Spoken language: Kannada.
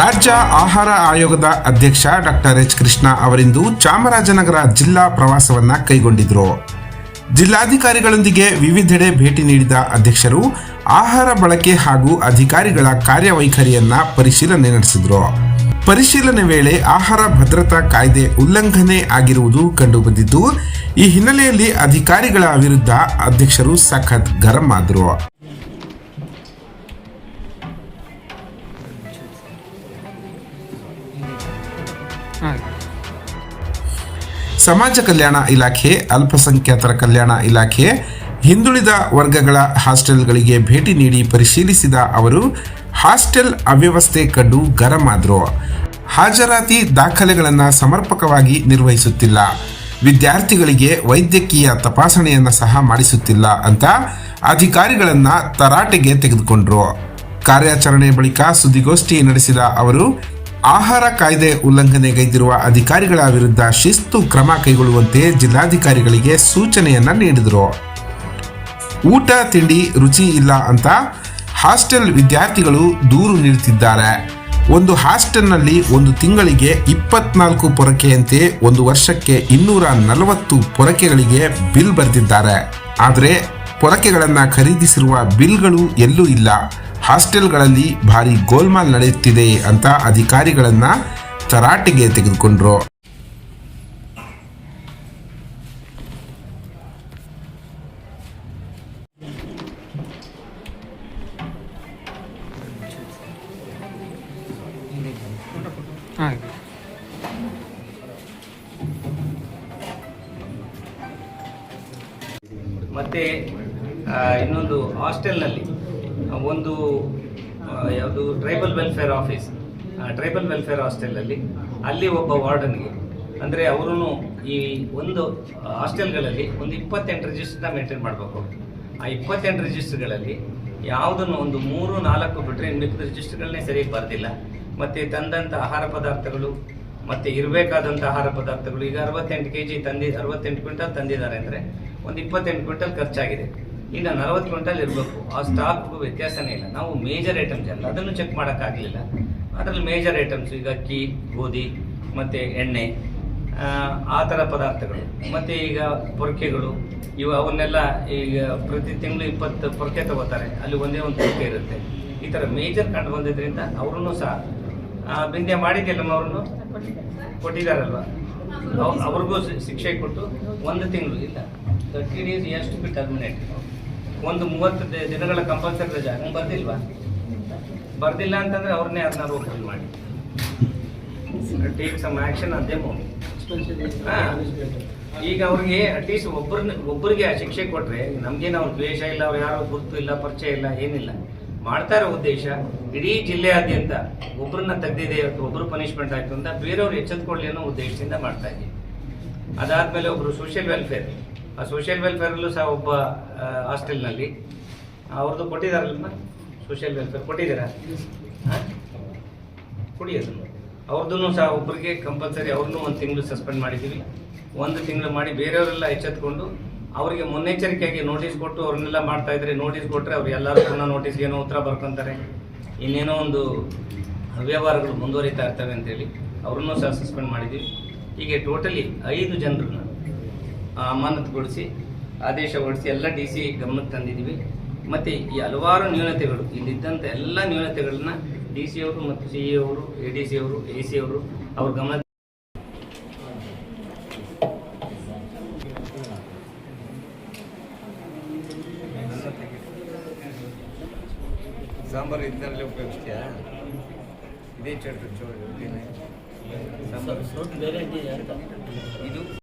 ರಾಜ್ಯ ಆಹಾರ ಆಯೋಗದ ಅಧ್ಯಕ್ಷ ಡಾಕ್ಟರ್ ಎಚ್ ಕೃಷ್ಣ ಅವರಿಂದು ಚಾಮರಾಜನಗರ ಜಿಲ್ಲಾ ಪ್ರವಾಸವನ್ನ ಕೈಗೊಂಡಿದ್ರು. ಜಿಲ್ಲಾಧಿಕಾರಿಗಳೊಂದಿಗೆ ವಿವಿಧೆಡೆ ಭೇಟಿ ನೀಡಿದ ಅಧ್ಯಕ್ಷರು ಆಹಾರ ಬಳಕೆ ಹಾಗೂ ಅಧಿಕಾರಿಗಳ ಕಾರ್ಯವೈಖರಿಯನ್ನ ಪರಿಶೀಲನೆ ನಡೆಸಿದ್ರು. ಪರಿಶೀಲನೆ ವೇಳೆ ಆಹಾರ ಭದ್ರತಾ ಕಾಯ್ದೆ ಉಲ್ಲಂಘನೆ ಆಗಿರುವುದು ಕಂಡುಬಂದಿದ್ದು, ಈ ಹಿನ್ನೆಲೆಯಲ್ಲಿ ಅಧಿಕಾರಿಗಳ ವಿರುದ್ಧ ಅಧ್ಯಕ್ಷರು ಸಖತ್ ಗರಂ ಆದರು. ಸಮಾಜ ಕಲ್ಯಾಣ ಇಲಾಖೆ, ಅಲ್ಪಸಂಖ್ಯಾತರ ಕಲ್ಯಾಣ ಇಲಾಖೆ, ಹಿಂದುಳಿದ ವರ್ಗಗಳ ಹಾಸ್ಟೆಲ್ಗಳಿಗೆ ಭೇಟಿ ನೀಡಿ ಪರಿಶೀಲಿಸಿದ ಅವರು, ಹಾಸ್ಟೆಲ್ ಅವ್ಯವಸ್ಥೆ ಕಂಡು ಗರಂ ಆದ್ರು ಹಾಜರಾತಿ ದಾಖಲೆಗಳನ್ನು ಸಮರ್ಪಕವಾಗಿ ನಿರ್ವಹಿಸುತ್ತಿಲ್ಲ. ವಿದ್ಯಾರ್ಥಿಗಳಿಗೆ ವೈದ್ಯಕೀಯ ತಪಾಸಣೆಯನ್ನು ಸಹ ಮಾಡಿಸುತ್ತಿಲ್ಲ ಅಂತ ಅಧಿಕಾರಿಗಳನ್ನ ತರಾಟೆಗೆ ತೆಗೆದುಕೊಂಡ್ರು. ಕಾರ್ಯಾಚರಣೆ ಬಳಿಕ ಸುದ್ದಿಗೋಷ್ಠಿ ನಡೆಸಿದ ಅವರು ಆಹಾರ ಕಾಯ್ದೆ ಉಲ್ಲಂಘನೆಗೈದಿರುವ ಅಧಿಕಾರಿಗಳ ವಿರುದ್ಧ ಶಿಸ್ತು ಕ್ರಮ ಕೈಗೊಳ್ಳುವಂತೆ ಜಿಲ್ಲಾಧಿಕಾರಿಗಳಿಗೆ ಸೂಚನೆಯನ್ನ ನೀಡಿದರು. ಊಟ, ತಿಂಡಿ ರುಚಿ ಇಲ್ಲ ಅಂತ ಹಾಸ್ಟೆಲ್ ವಿದ್ಯಾರ್ಥಿಗಳು ದೂರು ನೀಡುತ್ತಿದ್ದಾರೆ. ಒಂದು ಹಾಸ್ಟೆಲ್ನಲ್ಲಿ ಒಂದು ತಿಂಗಳಿಗೆ ಇಪ್ಪತ್ನಾಲ್ಕು ಪೊರಕೆಯಂತೆ ಒಂದು ವರ್ಷಕ್ಕೆ ಇನ್ನೂರ ನಲವತ್ತು ಪೊರಕೆಗಳಿಗೆ ಬಿಲ್ ಬರೆದಿದ್ದಾರೆ. ಆದರೆ ಪೊರಕೆಗಳನ್ನು ಖರೀದಿಸಿರುವ ಬಿಲ್ಗಳು ಎಲ್ಲೂ ಇಲ್ಲ. ಹಾಸ್ಟೆಲ್ಗಳಲ್ಲಿ ಭಾರಿ ಗೋಲ್ಮಾಲ್ ನಡೆಯುತ್ತಿದೆ ಅಂತ ಅಧಿಕಾರಿಗಳನ್ನ ತರಾಟೆಗೆ ತೆಗೆದುಕೊಂಡ್ರು. ಮತ್ತೆ ಇನ್ನೊಂದು ಹಾಸ್ಟೆಲ್ನಲ್ಲಿ ಒಂದು ಯಾವುದು tribal welfare office tribal welfare ಹಾಸ್ಟೆಲಲ್ಲಿ ಅಲ್ಲಿ ಒಬ್ಬ ವಾರ್ಡನ್ಗೆ, ಅಂದರೆ ಅವರು ಈ ಒಂದು ಹಾಸ್ಟೆಲ್ಗಳಲ್ಲಿ ಒಂದು ಇಪ್ಪತ್ತೆಂಟು ರಿಜಿಸ್ಟರ್ನ ಮೇಂಟೈನ್ ಮಾಡಬೇಕು. ಆ ಇಪ್ಪತ್ತೆಂಟು ರಿಜಿಸ್ಟರ್ಗಳಲ್ಲಿ ಯಾವುದನ್ನು ಒಂದು ಮೂರು, ನಾಲ್ಕು ಬಿಟ್ಟರೆ ಮಿಕ್ಕಿದ ರಿಜಿಸ್ಟರ್ಗಳನ್ನೇ ಸರಿಯಾಗಿ ಬರ್ದಿಲ್ಲ. ಮತ್ತು ತಂದಂಥ ಆಹಾರ ಪದಾರ್ಥಗಳು, ಮತ್ತು ಇರಬೇಕಾದಂಥ ಆಹಾರ ಪದಾರ್ಥಗಳು, ಈಗ ಅರವತ್ತೆಂಟು ಕೆ ಜಿ ತಂದಿ, ಅರವತ್ತೆಂಟು ಕ್ವಿಂಟಲ್ ತಂದಿದ್ದಾರೆ ಅಂದರೆ ಒಂದು ಇಪ್ಪತ್ತೆಂಟು ಕ್ವಿಂಟಲ್ ಖರ್ಚಾಗಿದೆ. ಈಗ ನಲವತ್ತು ಕ್ವಿಂಟಲ್ ಇರಬೇಕು. ಆ ಸ್ಟಾಕ್ಗೂ ವ್ಯತ್ಯಾಸನೇ ಇಲ್ಲ. ನಾವು ಮೇಜರ್ ಐಟಮ್ಸ್ ಎಲ್ಲ ಅದನ್ನು ಚೆಕ್ ಮಾಡೋಕ್ಕಾಗಲಿಲ್ಲ. ಅದರಲ್ಲಿ ಮೇಜರ್ ಐಟಮ್ಸ್ ಈಗ ಅಕ್ಕಿ ಗೋಧಿ ಮತ್ತು ಎಣ್ಣೆ ಆ, ಥರ ಪದಾರ್ಥಗಳು. ಮತ್ತು ಈಗ ಪೊರಕೆಗಳು. ಇವ ಅವನ್ನೆಲ್ಲ ಈಗ ಪ್ರತಿ ತಿಂಗಳು ಇಪ್ಪತ್ತು ಪೊರಕೆ ತಗೋತಾರೆ. ಅಲ್ಲಿ ಒಂದೇ ಒಂದು ಪೊರಕೆ ಇರುತ್ತೆ. ಈ ಥರ ಮೇಜರ್ ಕಂಡು ಬಂದಿದ್ದರಿಂದ ಅವ್ರೂ ಸಹ ಬಿಂದೆ ಮಾಡಿದ್ದೆಲ್ಲ ಅವ್ರನ್ನು ಕೊಟ್ಟಿದ್ದಾರಲ್ವ? ಅವ್- ಅವ್ರಿಗೂ ಶಿಕ್ಷೆ ಕೊಟ್ಟು ಒಂದು ತಿಂಗಳು ಇಲ್ಲ. ತರ್ಟಿ ಡೇಸ್ ಎಷ್ಟು ಬಿ ಟರ್ಮಿನೇಟ್ ಒಂದು ಮೂವತ್ತು ದಿನಗಳ ಕಂಪಲ್ಸರಿ ರಜಾ. ಹಂಗೆ ಬರ್ದಿಲ್ವಾ? ಬರ್ದಿಲ್ಲ ಅಂತಂದ್ರೆ ಅವ್ರನ್ನೇ ಅದನ್ನ ರೋಲ್ ಮಾಡಿ. ಟೇಕ್ ಸಮ್ ಆಕ್ಷನ್ ಅದೇ ಈಗ ಅವ್ರಿಗೆ ಅಟ್ಲೀಸ್ಟ್ ಒಬ್ಬರನ್ನ ಒಬ್ಬರಿಗೆ ಆ ಶಿಕ್ಷೆ ಕೊಟ್ರೆ ನಮ್ಗೇನು ಅವ್ರ ದ್ವೇಷ ಇಲ್ಲ, ಅವ್ರು ಯಾರೋ ಗುರುತು ಇಲ್ಲ, ಪರಿಚಯ ಇಲ್ಲ, ಏನಿಲ್ಲ. ಮಾಡ್ತಾ ಇರೋ ಉದ್ದೇಶ ಇಡೀ ಜಿಲ್ಲೆಯಾದ್ಯಂತ ಒಬ್ಬರನ್ನ ತೆಗ್ದಿದೆ ಒಬ್ಬರು ಪನಿಷ್ಮೆಂಟ್ ಆಯ್ತು ಅಂತ ಬೇರೆಯವ್ರು ಎಚ್ಚೆತ್ಕೊಳ್ಳಿ ಅನ್ನೋ ಉದ್ದೇಶದಿಂದ ಮಾಡ್ತಾ ಇದ್ದೀವಿ. ಅದಾದ್ಮೇಲೆ ಒಬ್ರು ಸೋಷಿಯಲ್ ವೆಲ್ಫೇರ್ ಸೋಷಿಯಲ್ ವೆಲ್ಫೇರಲ್ಲೂ ಸಹ ಒಬ್ಬ ಹಾಸ್ಟೆಲ್ನಲ್ಲಿ ಅವ್ರದ್ದು ಕೊಟ್ಟಿದಾರಲ್ಲ ಸೋಷಿಯಲ್ ವೆಲ್ಫೇರ್ ಕೊಟ್ಟಿದ್ದೀರಾ? ಹಾಂ? ಕೊಡಿ ಅದನ್ನು ಅವ್ರದ್ದು ಸಹ ಒಬ್ಬರಿಗೆ ಕಂಪಲ್ಸರಿ ಅವ್ರನ್ನೂ ಒಂದು ತಿಂಗಳು ಸಸ್ಪೆಂಡ್ ಮಾಡಿದ್ದೀವಿ. ಒಂದು ತಿಂಗಳು ಮಾಡಿ ಬೇರೆಯವರೆಲ್ಲ ಎಚ್ಚೆತ್ಕೊಂಡು ಅವರಿಗೆ ಮುನ್ನೆಚ್ಚರಿಕೆಯಾಗಿ ನೋಟಿಸ್ ಕೊಟ್ಟು ಅವ್ರನ್ನೆಲ್ಲ ಮಾಡ್ತಾ ಇದ್ರೆ ನೋಟಿಸ್ ಕೊಟ್ಟರೆ ಅವ್ರು ಎಲ್ಲರೂ ಪುನಃ ನೋಟಿಸ್ಗೆ ಏನೋ ಉತ್ತರ ಬರ್ಕೊಂತಾರೆ. ಇನ್ನೇನೋ ಒಂದು ವ್ಯವಹಾರಗಳು ಮುಂದುವರಿತಾ ಇರ್ತವೆ ಅಂತೇಳಿ ಅವ್ರನ್ನೂ ಸಹ ಸಸ್ಪೆಂಡ್ ಮಾಡಿದ್ದೀವಿ. ಹೀಗೆ ಟೋಟಲಿ ಐದು ಜನರನ್ನ ಅಮಾನತುಗೊಳಿಸಿ ಆದೇಶ ಹೊರಡಿಸಿ ಎಲ್ಲ ಡಿ ಸಿ ಗಮನಕ್ಕೆ ತಂದಿದ್ದೀವಿ ಮತ್ತು ಈ ಹಲವಾರು ನ್ಯೂನತೆಗಳು ಇಲ್ಲಿದ್ದಂಥ ಎಲ್ಲ ನ್ಯೂನತೆಗಳನ್ನ ಡಿ ಸಿ ಅವರು ಮತ್ತು ಸಿ ಇ ಅವರು ಎ ಡಿ ಸಿ ಅವರು ಎ ಸಿ ಅವರು ಅವ್ರ ಗಮನ ಸಾಂಬಾರು ಇದರಲ್ಲಿ ಉಪಯೋಗಿಸ್ತೀಯಾ? ಇದೇ ಚಟ್ನಿ ಸಾಂಬಾರು. ಇದು